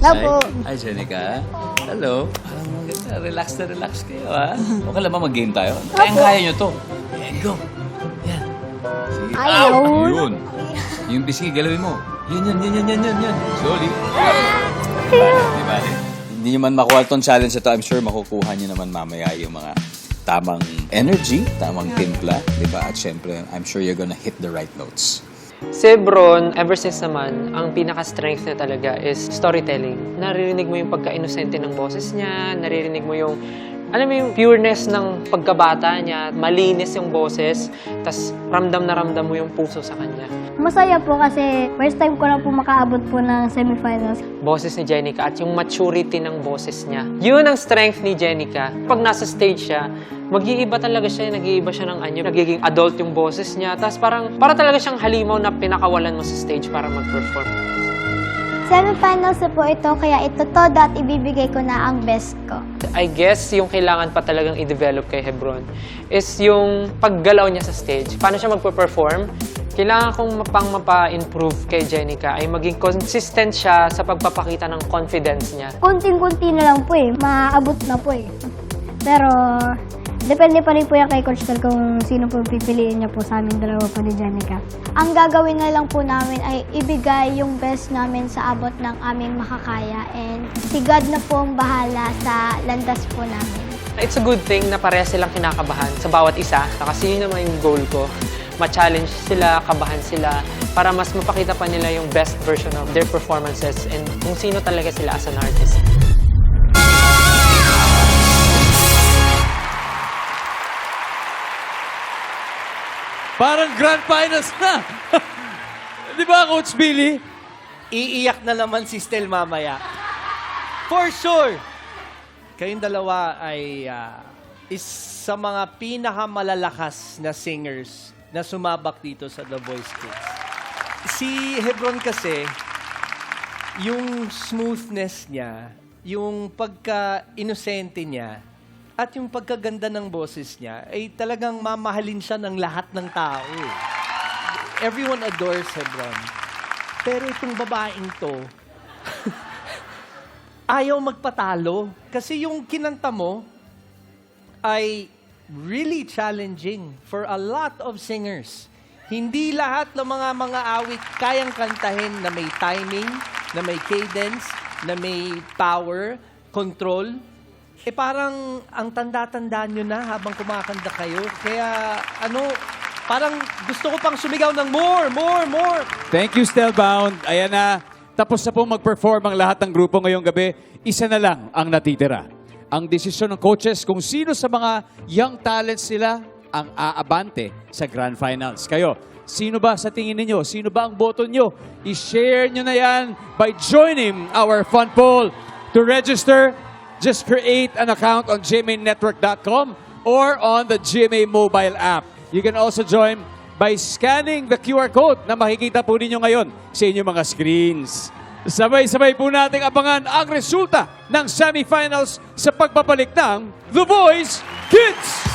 Hello po. Hi, Jenica. Hello. Parang maganda. Relax na relax kayo, ha? Okay lang ba mag-game tayo? Kaya-kaya nyo to. Yeah, go. Yan. Sige. Ayaw. Ow! Yun. Yung bisigi, galawin mo. Yan, yan, yan, yan, yan, yan, yan. Slowly. Di ba? Hindi nyo man makuha itong challenge ito, I'm sure makukuha nyo naman mamaya yung mga tamang energy, tamang timpla, di ba? At syempre, I'm sure you're gonna hit the right notes. Si Bron, ever since naman, ang pinaka-strength niya talaga is storytelling. Naririnig mo yung pagka-inosente ng boses niya, naririnig mo yung, alam mo yung pureness ng pagkabata niya, malinis yung boses, tas ramdam na ramdam mo yung puso sa kanya. Masaya po kasi first time ko lang po makaabot po ng semifinals. Boses ni Jenica at yung maturity ng boses niya. Yun ang strength ni Jenica. Pag nasa stage siya, mag-iiba talaga siya, nag-iiba siya ng anyo. Nagiging adult yung boses niya. Tapos parang, para talaga siyang halimaw na pinakawalan mo sa stage para mag-perform. Semifinals na po ito, kaya ito todo at ibibigay ko na ang best ko. I guess yung kailangan pa talagang i-develop kay Hebron is yung paggalaw niya sa stage. Paano siya magpo-perform? Kailangan kong mapang mapa-improve kay Jenica ay maging consistent siya sa pagpapakita ng confidence niya. Kunting-kunti na lang po eh, maaabot na po eh. Pero, depende pa rin po yan kay Coach Tel kung sino po pipiliin niya po sa aming dalawa po ni Janica. Ang gagawin na lang po namin ay ibigay yung best namin sa abot ng aming makakaya and si God na po ang bahala sa landas po namin. It's a good thing na pareha silang kinakabahan sa bawat isa. Kasi yun naman yung goal ko. Ma-challenge sila, kabahan sila, para mas mapakita pa nila yung best version of their performances and kung sino talaga sila as an artist. Parang grand finals na. Di ba, Coach Billy? Iiyak na naman si Stel mamaya. For sure! Kayong dalawa ay ah, is sa mga pinakamalalakas na singers na sumabak dito sa The Voice Kids. Si Hebron kasi, yung smoothness niya, yung pagka-inosente niya, at yung pagkaganda ng boses niya, ay talagang mamahalin siya ng lahat ng tao. Everyone adores Hebron. Pero itong babaeng to, ayaw magpatalo. Kasi yung kinanta mo ay really challenging for a lot of singers. Hindi lahat ng mga mga awit kayang kantahin na may timing, na may cadence, na may power, control. Eh parang ang tanda-tanda nyo na habang kumakanta kayo. Kaya ano, parang gusto ko pang sumigaw ng more, more, more. Thank you, Stelbound. Ayan na. Tapos na pong mag-perform ang lahat ng grupo ngayong gabi. Isa na lang ang natitira. Ang desisyon ng coaches kung sino sa mga young talents nila ang aabante sa Grand Finals. Kayo, sino ba sa tingin ninyo? Sino ba ang boto nyo? I-share nyo na yan by joining our fun poll. To register, just create an account on gmainetwork.com or on the GMA mobile app. You can also join by scanning the QR code na makikita po ninyo ngayon sa inyong mga screens. Sabay-sabay po nating abangan ang resulta ng semifinals sa pagbabalik ng The Voice Kids!